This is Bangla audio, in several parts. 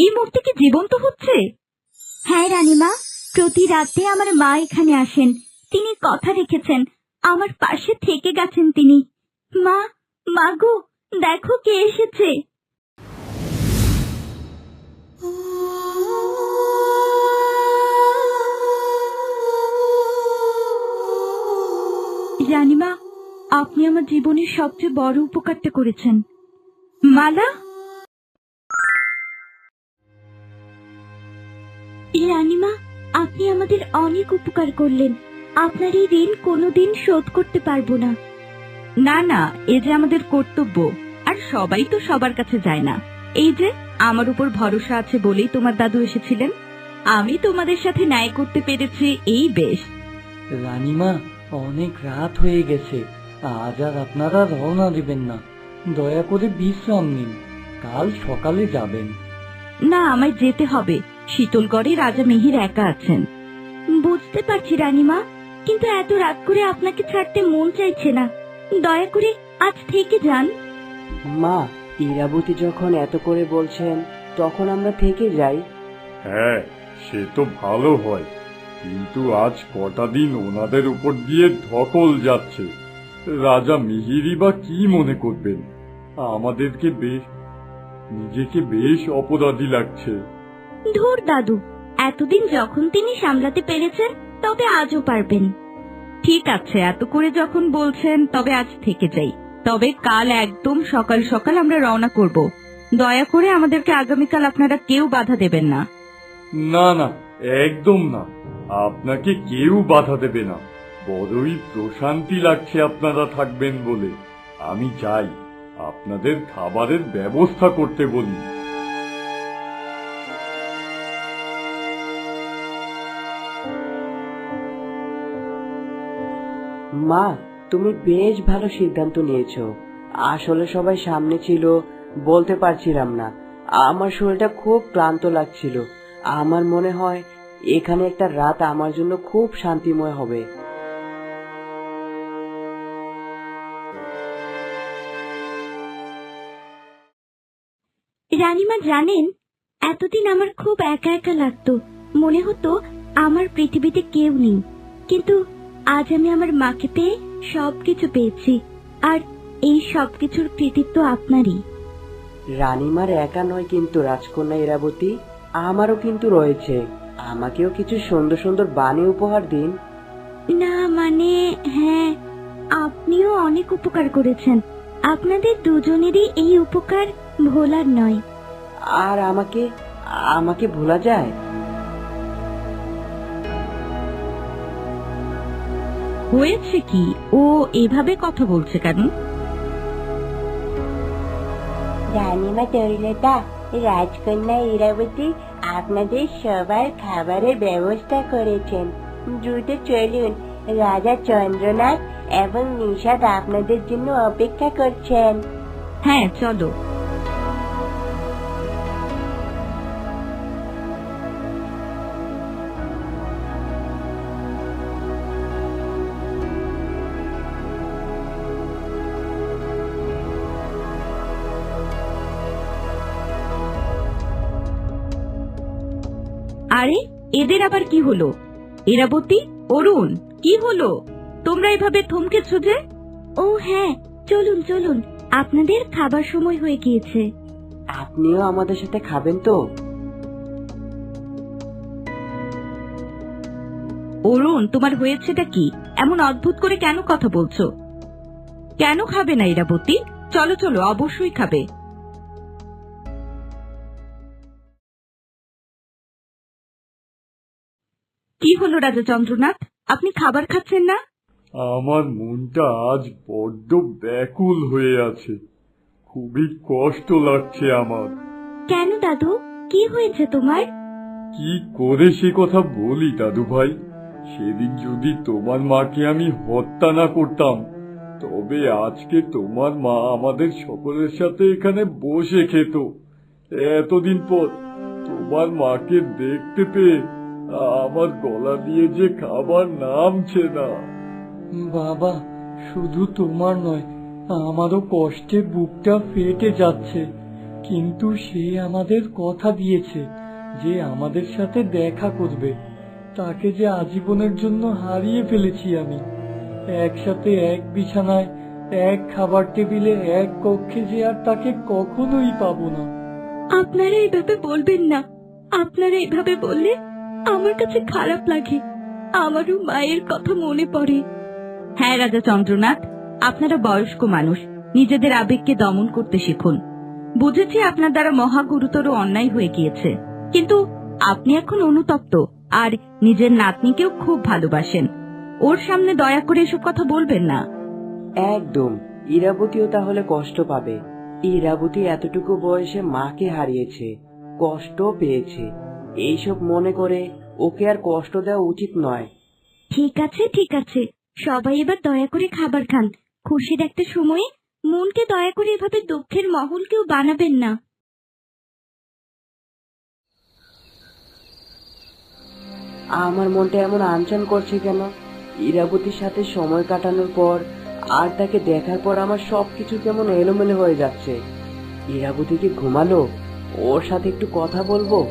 এই মূর্তি কি জীবন্ত হচ্ছে? হ্যাঁ রানীমা। প্রতি রাতে আমার মা এখানে আসেন। তিনি কথা রেখেছেন। আমার পাশে থেকে গেছেন তিনি। মা মাগো দেখো কে এসেছে। রানীমা, আপনি আমার জীবনের সবচেয়ে বড় উপকারটা করেছেন। মালা রানীমা আপনি আমাদের অনেক উপকার করলেন। আপনার এই ঋণ কোনোদিন শোধ করতে পারব না। না না এ যে আমাদের কর্তব্য আর সবাই তো সবার কাছে যায় না। এই যে আমার উপর ভরসা আছে বলেই তোমার দাদু এসেছিলেন। আমি তোমাদের সাথে ন্যায় করতে পেরেছি এই বেশ। রানীমা অনেক রাত হয়ে গেছে। আজ আর আপনারা রওনা দিবেন না। দয়া করে বিশ্রাম নিন। কাল সকালে যাবেন। না আমায় যেতে হবে। শীতলগড়ে রাজা মিহির একা আছেন। বুঝতে পারছি রানীমা কিন্তু এত রাত করে আপনাকে ছাড়তে মন চাইছে না। দয়া করে আজ থেকে যান। মা ইরাবতী যখন এত করে বলছেন তখন আমরা থেকে যাই। হ্যাঁ সে তো ভালো হয়। কিন্তু আজ কটা দিন ওনাদের উপর দিয়ে ধকল যাচ্ছে। রাজা মিহিরি বা কি মনে করবেন? আমাদেরকে বেশ নিজেকে বেশ অপরাধী লাগছে। ধুর দাদু, এতদিন যখন তিনি সামলাতে পেরেছেন, তবে আজও পারবেন। ঠিক আছে, এত করে যখন বলছেন, তবে আজ থেকে যাই। তবে কাল একদম সকাল সকাল আমরা রওনা করব। দয়া করে আমাদেরকে আগামীকাল আপনারা কেউ বাধা দেবেন না। না না, একদম না। আপনাকে কেউ বাধা দেবে না। বড়ই প্রশান্তি লাগছে আপনারা থাকবেন বলে। আমি যাই, আপনাদের খাবারের ব্যবস্থা করতে বলি। মা, তুমি বেশ ভালো সিদ্ধান্ত নিয়েছো। আসলে সবাই সামনে ছিল, বলতে পারছিলাম না। আমার শরীরটা খুব ক্লান্ত লাগছিল। আমার মনে হয়, এখানে একটা রাত আমার জন্য খুব শান্তিময় হবে। রানীমা জানেন, এতদিন আমার খুব একা একা লাগতো। মনে হতো, আমার পৃথিবীতে কেউ নেই। কিন্তু আজ আমি আমার মাকে পেয়ে সবকিছু পেয়েছি আর এই সবকিছুর কৃতিত্ব আপনারই। রানীমার একা নয় কিন্তু রাজকন্যা ইরাবতী আমারও কিন্তু রয়েছে। আমাকেও কিছু সুন্দর সুন্দর বাণী উপহার দিন। না মানে হ্যাঁ আপনিও অনেক উপকার করেছেন। আপনাদের দুজনেরই এই উপকার ভোলার নয়। আর আমাকে আমাকে ভোলা যায়? হয়েছে কি? ও এভাবে কথা বলছে কেন? রানীমা তরুলতা রাজকন্যা ইরাবতী আপনাদের সবার খাবারের ব্যবস্থা করেছেন। দ্রুত চলুন রাজা চন্দ্রনাথ এবং নিষাদ আপনাদের জন্য অপেক্ষা করছেন। হ্যাঁ চলো। এদের আবার কি হলো? এরাবতী অরুণ কি হলো? তোমরা এভাবে থমকেছ যে? ও হ্যাঁ চলুন চলুন আপনাদের খাবার সময় হয়ে গিয়েছে। আপনিও আমাদের সাথে খাবেন তো। অরুণ তোমার হয়েছেটা কি? এমন অদ্ভুত করে কেন কথা বলছো? কেন খাবে না ইরাবতী চলো চলো অবশ্যই খাবে। হলো রাজা চন্দ্রনাথ আপনি খাবার খাচ্ছেন না? আমার মনটা আজ বড্ড ব্যাকুল হয়ে আছে। খুবই কষ্ট লাগছে আমার। কেন দাদু? কি হয়েছে তোমার? কি করে সে কথা বলি দাদু ভাই? সেদিন যদি তোমার মাকে আমি হত্যা না করতাম তবে আজকে তোমার মা আমাদের সকলের সাথে এখানে বসে খেত। এতদিন পর তোমার মাকে দেখতে পেয়ে আমার গলা দিয়ে যে খাবার নামছে না। বাবা শুধু তোমার নয় আমারও কষ্টে বুকটা ফেটে যাচ্ছে। কিন্তু সে আমাদের কথা দিয়েছে যে আমাদের সাথে দেখা করবে। তাকে যে আজীবনের জন্য হারিয়ে ফেলেছি আমি। একসাথে এক বিছানায় এক খাবার টেবিলে এক কক্ষে যে আর তাকে কখনোই পাবো না। আপনারা এইভাবে বলবেন না। আপনারা এইভাবে বললে আমার কাছে খারাপ লাগে। আমারও মায়ের কথা মনে পড়ে। হ্যাঁ রাজা চন্দ্রনাথ আপনারা বয়স্ক মানুষ নিজেদের আবেগকে দমন করতে শিখুন। বুঝেছি আপনার দ্বারা মহা গুরুতর অন্যায় হয়ে গিয়েছে। কিন্তু আপনি এখন অনুতপ্ত আর নিজের নাতনিকেও খুব ভালোবাসেন। ওর সামনে দয়া করে এসব কথা বলবেন না। একদম। ইরাবতীও তাহলে কষ্ট পাবে। ইরাবতী এতটুকু বয়সে মাকে হারিয়েছে কষ্ট পেয়েছে। এইসব মনে করে ওকে আর কষ্ট দেওয়া উচিত নয়। ঠিক আছে ঠিক আছে। সবাই এবার দয়া করে খাবার খান। খুশির একটা সময়ে মনকে দয়া করে এভাবে দুঃখের মহল কেউ বানাবেন না। আমার মনটা এমন আনচান করছে কেন? ইরাবতীর সাথে সময় কাটানোর পর আর তাকে দেখার পর আমার সবকিছু কেমন এলোমেলো হয়ে যাচ্ছে। ইরাবতী কি ঘুমালো? ওর সাথে একটু কথা বলব?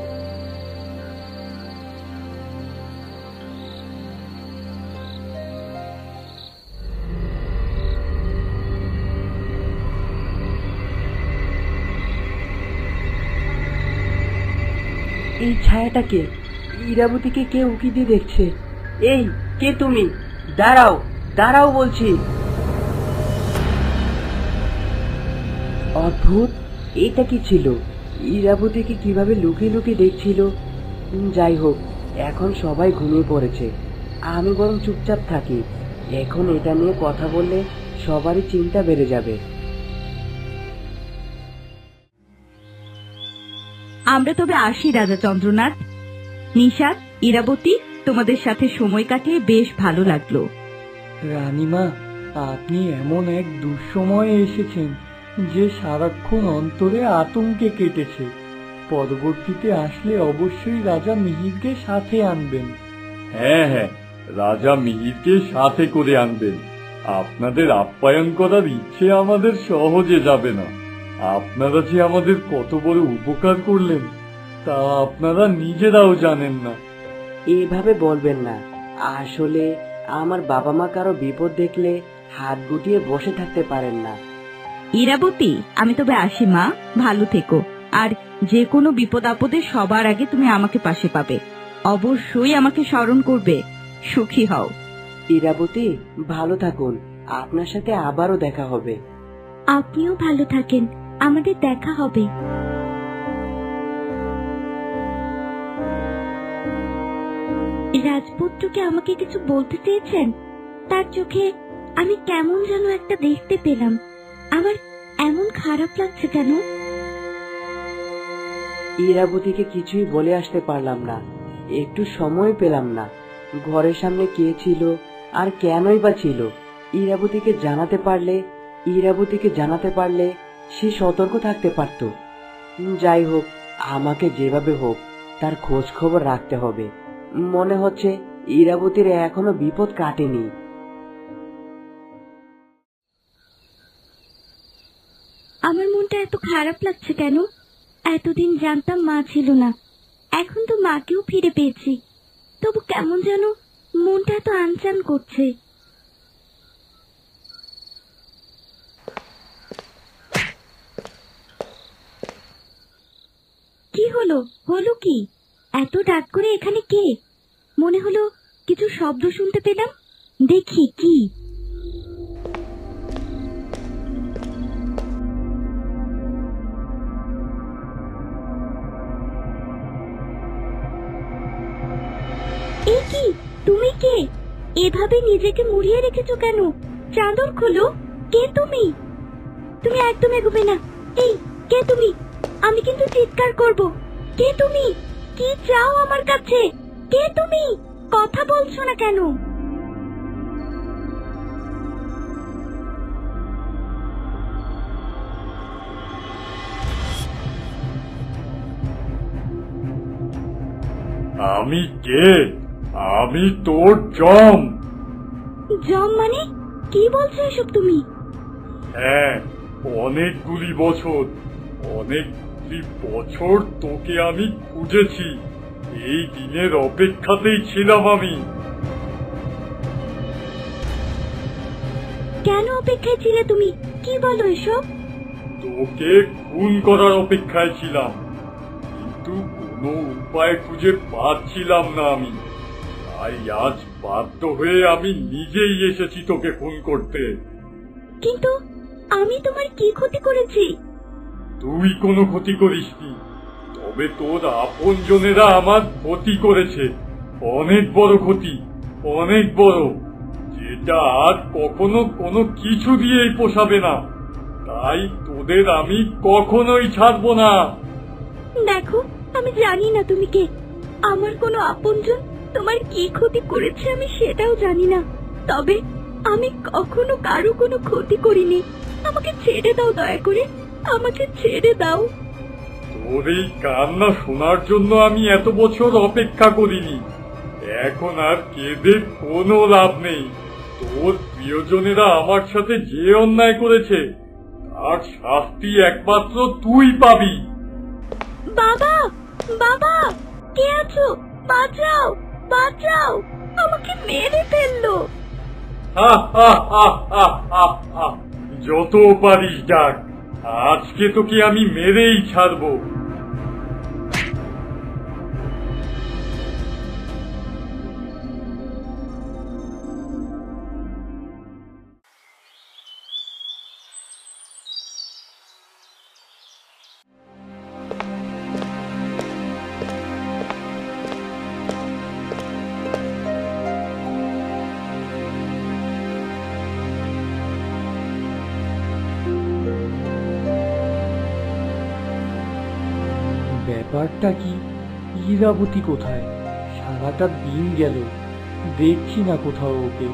এই ছায়াটাকে, ইরাবতীকে কে উকি দিয়ে দেখছে? এই, কে তুমি? দাঁড়াও দাঁড়াও বলছি। অদ্ভুত, এটা কি ছিল? ইরাবতীকে কীভাবে লুকিয়ে লুকিয়ে দেখছিল? যাই হোক, এখন সবাই ঘুমিয়ে পড়েছে। আমি বরং চুপচাপ থাকি। এখন এটা নিয়ে কথা বললে সবারই চিন্তা বেড়ে যাবে। আমরা তবে আসি রাজা চন্দ্রনাথ। নিশাদ ইরাবতী তোমাদের সাথে সময় কাটিয়ে বেশ ভালো লাগল। রানীমা আপনি এমন এক দুঃসময়ে এসেছেন যে সারাক্ষণ অন্তরে আতঙ্কে কেটেছে। পরবর্তীতে আসলে অবশ্যই রাজা মিহিরকে সাথে আনবেন। হ্যাঁ হ্যাঁ রাজা মিহিরকে সাথে করে আনবেন। আপনাদের আপ্যায়ন করার ইচ্ছে আমাদের সহজে যাবে না। আপনারা যে আমাদের কত বড় উপকার করলেন তা আপনারা নিজেরাও জানেন না। এইভাবে বলবেন না। আসলে আমার বাবা মা কারও বিপদ দেখলে হাত গুটিয়ে বসে থাকতে পারেন না। ইরাবতী আমি তবে আসি মা। ভালো থেকো। আর যে কোনো বিপদ আপদে সবার আগে তুমি আমাকে পাশে পাবে। অবশ্যই আমাকে স্মরণ করবে। সুখী হও। ইরাবতী ভালো থাকুন। আপনার সাথে আবারও দেখা হবে। আপনিও ভালো থাকেন। আমাদের দেখা হবে। রাজপুত্রকে আমাকে কিছু বলতে চেয়েছেন? তার চোখে আমি কেমন যেন একটা দেখতে পেলাম। আমার এমন খারাপ লাগছে কেন? ইরাবতীকে কিছুই বলে আসতে পারলাম না। একটু সময় পেলাম না। ঘরের সামনে কে ছিল আর কেনই বা ছিল? ইরাবতীকে জানাতে পারলে, ইরাবতীকে জানাতে পারলে সে সতর্ক থাকতে পারত। যাই হোক, আমাকে যেভাবে হোক, তার খোঁজ খবর রাখতে হবে। মনে হচ্ছে ইরাবতীর এখনও বিপদ কাটেনি। আমার মনটা এত খারাপ লাগছে কেন? এতদিন জানতাম মা ছিল না। এখন তো মাকেও ফিরে পেয়েছি। তবু কেমন যেন মনটা এত আনচান করছে কি হলো? হলো কি? এত ডাক করে এখানে কে? মনে হলো কিছু শব্দ শুনতে পেলাম। দেখি কি। এ কি? তুমি কে? এভাবে নিজেকে মুড়িয়ে রেখেছো কেন? চাদর খোলো। কে তুমি? তুমি একদম এগোবে না। এই, কে তুমি? আমি কিন্তু চিৎকার করব। কে তুমি? কি চাও আমার কাছে? কে তুমি? কথা বলছো না কেন? আমি কে? আমি তোর জম। জম মানে? কি বলছো এসব তুমি? হ্যাঁ অনেকগুলি বছর অনেক বছর তোকে আমি খুঁজেছি। এই দিনের অপেক্ষাতেই ছিলাম আমি। কেন অপেক্ষায় ছিলে তুমি? কি বলো এসব? তোকে খুন করার অপেক্ষায় ছিলাম। কিন্তু কোনো উপায় খুঁজে পাচ্ছিলাম না আমি। তাই আজ বাধ্য হয়ে আমি নিজেই এসেছি তোকে খুন করতে। কিন্তু আমি তোমার কি ক্ষতি করেছি? তুই কোনো ক্ষতি করিস করিসনি। তবে তোর আপনজনেরা আমার ক্ষতি করেছে। অনেক বড় ক্ষতি, অনেক বড়। যেটা আর কখনো কোনো কিছু দিয়েই পোষাবে না। তাই তোদের আমি কখনোই ছাড়বো না। দেখো, আমি জানি না তুমি কে। আমার কোনো আপনজন তোমার কি ক্ষতি করেছে আমি সেটাও জানি না। তবে আমি কখনো কারও কোনো ক্ষতি করিনি। আমাকে ছেড়ে দাও দয়া করে। আমাকে ছেড়ে দাও। তোর এই কান্না শোনার জন্য আমি এত বছর অপেক্ষা করিনি। এখন আর কেঁদে কোনো লাভ নেই। তোর প্রিয়জনেরা আমার সাথে যে অন্যায় করেছে তার শাস্তি একমাত্র তুই পাবি। বাবা বাবা কে আছো? বাঁচাও বাঁচাও আমাকে মেরে ফেলল। যত পারিস ডাক আজকে তোকে আমি মেরেই ছাড়বো। ব্যাপারটা কি? ইরাবতী কোথায়? সারাটা দিন গেল। দেখছি না কোথাও ওকে।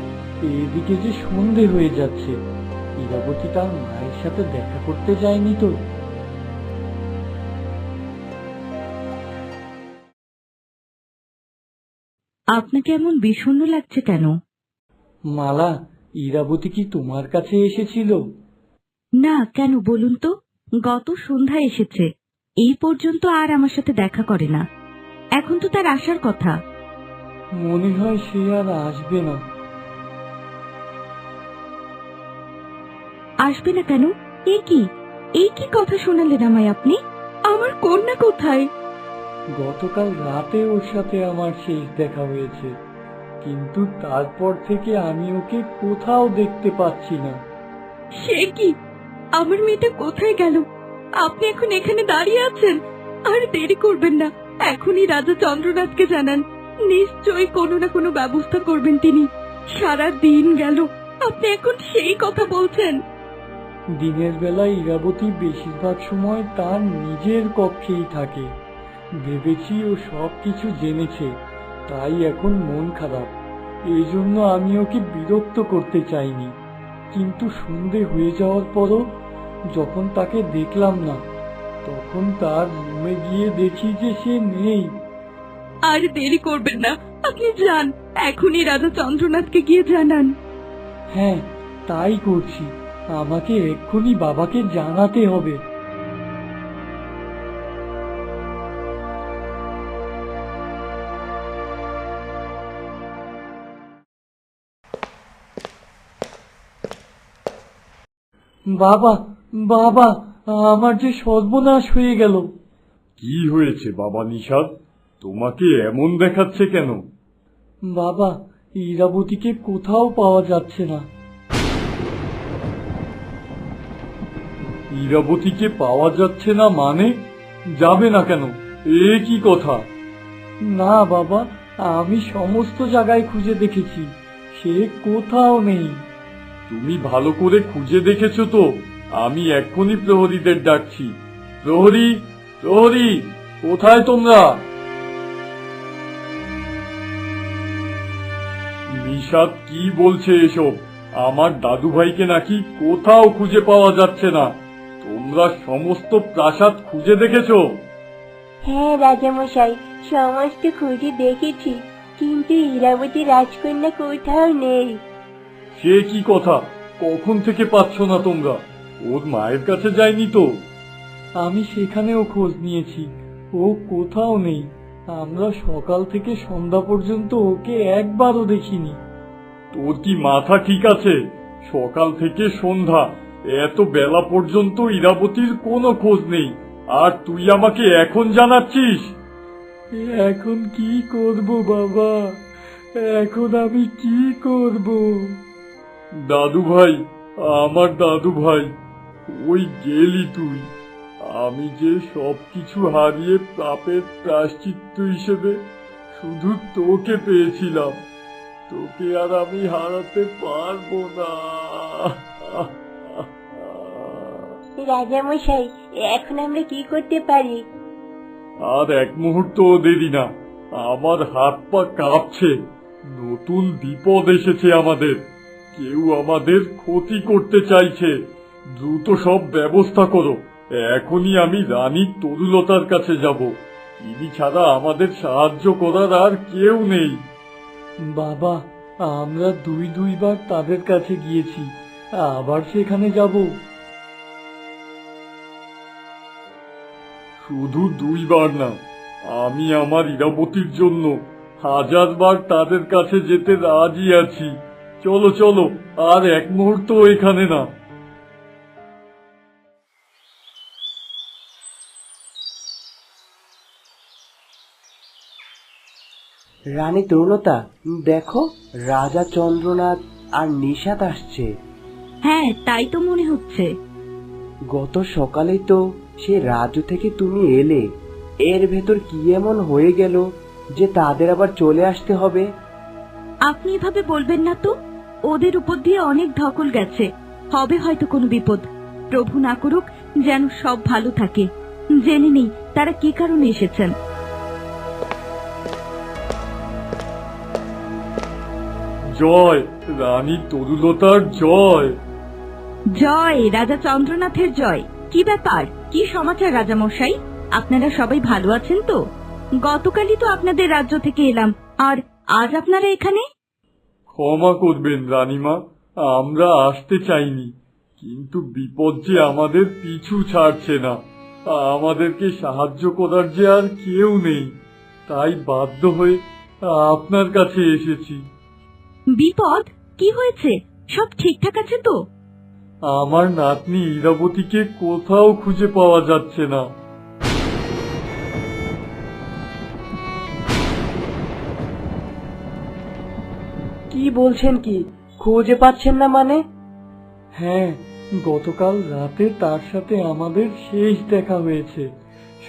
এদিকে যে সন্ধে হয়ে যাচ্ছে। ইরাবতী তার মায়ের সাথে দেখা করতে যায়নি তো। আপনাকে এমন বিষণ্ণ লাগছে কেন? মালা ইরাবতী কি তোমার কাছে এসেছিল? না কেন বলুন তো? গত সন্ধ্যায় এসেছে। এই পর্যন্ত আর আমার সাথে দেখা করে না। এখন তো তার আসার কথা। মনে হয় সে আর আসবে না। আসবে না কেন? এ কি? এই কি কথা শোনালেন আমায় আপনি? আমার কন্যা কোথায়? গতকাল রাতে ওর সাথে আমার শেষ দেখা হয়েছে। কিন্তু তারপর থেকে আমি ওকে কোথাও দেখতে পাচ্ছি না। সে কি? আমার মেয়েটা কোথায় গেল? আপনি এখন এখানে দাঁড়িয়ে আছেন? আর দেরি করবেন না। এখনই রাজা চন্দ্রনাথকে জানান। নিশ্চয়ই কোনো না কোনো ব্যবস্থা করবেন তিনি। সারা দিন গেল। আপনি এখন সেই কথা বলছেন। দিনের বেলায় ইরাবতী বেশিরভাগ সময় তার নিজের কক্ষেই থাকে। ভেবেছি ও সব কিছু জেনেছে। তাই এখন মন খারাপ। এই জন্য আমি ওকে বিরক্ত করতে চাইনি। কিন্তু সন্ধে হয়ে যাওয়ার পরও যখন তাকে দেখলাম না তখন তার রুমে গিয়ে দেখি যে সে নেই। আর দেরি করবেন না আপনি যান এখনই রাজা চন্দ্রনাথকে গিয়ে জানান। হ্যাঁ তাই করছি। আমাকে এক্ষুনি বাবাকে জানাতে হবে। বাবা বাবা আমার যে সর্বনাশ হয়ে গেল। কি হয়েছে বাবা নিষাদ তোমাকে এমন দেখাচ্ছে কেন? বাবা ইরাবতীকে কোথাও পাওয়া যাচ্ছে না। ইরাবতীকে পাওয়া যাচ্ছে না মানে? যাবে না কেন? এ কি কথা? না বাবা আমি সমস্ত জায়গায় খুঁজে দেখেছি। সে কোথাও নেই। তুমি ভালো করে খুঁজে দেখেছ তো? আমি এক্ষুনি প্রহরীদের ডাকছি। প্রহরী প্রহরী কোথায় তোমরা? নিষাদ কি বলছে এসব? আমার দাদু ভাইকে নাকি কোথাও খুঁজে পাওয়া যাচ্ছে না। তোমরা সমস্ত প্রাসাদ খুঁজে দেখেছ? হ্যাঁ রাজামশাই সমস্ত খুঁজে দেখেছি। কিন্তু ইরাবতী রাজকন্যা কোথাও নেই। সে কি কথা? কখন থেকে পাচ্ছ না তোমরা? ওর মায়ের কাছে যায়নি তো। আমি সেখানেও খোঁজ নিয়েছি। ও কোথাও নেই। আমরা সকাল থেকে সন্ধ্যা পর্যন্ত ওকে একবারও দেখিনি। তোর কি মাথা ঠিক আছে? সকাল থেকে সন্ধ্যা এত বেলা পর্যন্ত ইরাবতীর কোনো খোঁজ নেই। আর তুই আমাকে এখন জানাচ্ছিস? এখন কি করব বাবা? এখন আমি কি করব? দাদু ভাই আমার দাদু ভাই ওই গেলি তুই। আমি যে সবকিছু হারিয়ে পাপের প্রাশ্চিত্য হিসেবে শুধু তোকে পেয়েছিলাম তোকে আর আমি হারাতে পারব না। রাজামশাই এখন আমরা কি করতে পারি? আর এক মুহূর্ত দেরি না। আমার হাত পা কাঁপছে। নতুন বিপদ এসেছে আমাদের। কেউ আমাদের ক্ষতি করতে চাইছে। দ্রুত সব ব্যবস্থা করো। এখনই আমি রানী তরুলতার কাছে যাব। ইনি ছাড়া আমাদের সাহায্য করার আর কেউ নেই। বাবা আমরা দুই দুইবার তাদের কাছে গিয়েছি। আবার সেখানে যাব। শুধু দুইবার না আমি আমার ইরাবতীর জন্য হাজারবার তাদের কাছে যেতে রাজি আছি। চলো চলো আর এক মুহূর্ত এখানে না। রানী তরুণতা দেখো রাজা চন্দ্রনাথ আর নিশাত আসছে। হ্যাঁ তাই তো মনে হচ্ছে। গত সকালেই তো সে রাজু থেকে তুমি এলে। এর ভেতর কি এমন হয়ে গেল যে তাদের আবার চলে আসতে হবে? আপনি এভাবে বলবেন না তো? ওদের উপর দিয়ে অনেক ধকল গেছে। হবে হয়তো কোনো বিপদ। প্রভু না করুক যেন সব ভালো থাকে। জেনে নেই তারা কি কারণে এসেছেন? জয় রানী তরুলতার জয়। জয় রাজা চন্দ্রনাথের জয়। কি ব্যাপার? কি সমাচার রাজা মশাই আপনারা সবাই ভালো আছেন তো? গতকালই তো আপনাদের রাজ্য থেকে এলাম। আর আজ আপনারা এখানে? ক্ষমা করবেন রানীমা। আমরা আসতে চাইনি। কিন্তু বিপদ যে আমাদের পিছু ছাড়ছে না। আমাদেরকে সাহায্য করার যে আর কেউ নেই। তাই বাধ্য হয়ে আপনার কাছে এসেছি। বিপদ? কি হয়েছে? সব ঠিকঠাক আছে তো? আমার নাতনি ইরাবতীকে কোথাও খুঁজে পাওয়া যাচ্ছে না। কি বলছেন কি? খুঁজে পাচ্ছেন না মানে? হ্যাঁ গতকাল রাতে তার সাথে আমাদের শেষ দেখা হয়েছে।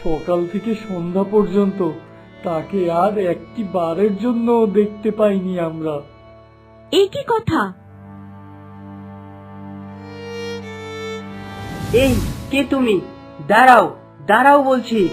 সকাল থেকে সন্ধ্যা পর্যন্ত তাকে আর একটি বারের জন্য দেখতে পাইনি আমরা। এই কি কথা। এই কে তুমি? দাঁড়াও দাঁড়াও বলছি।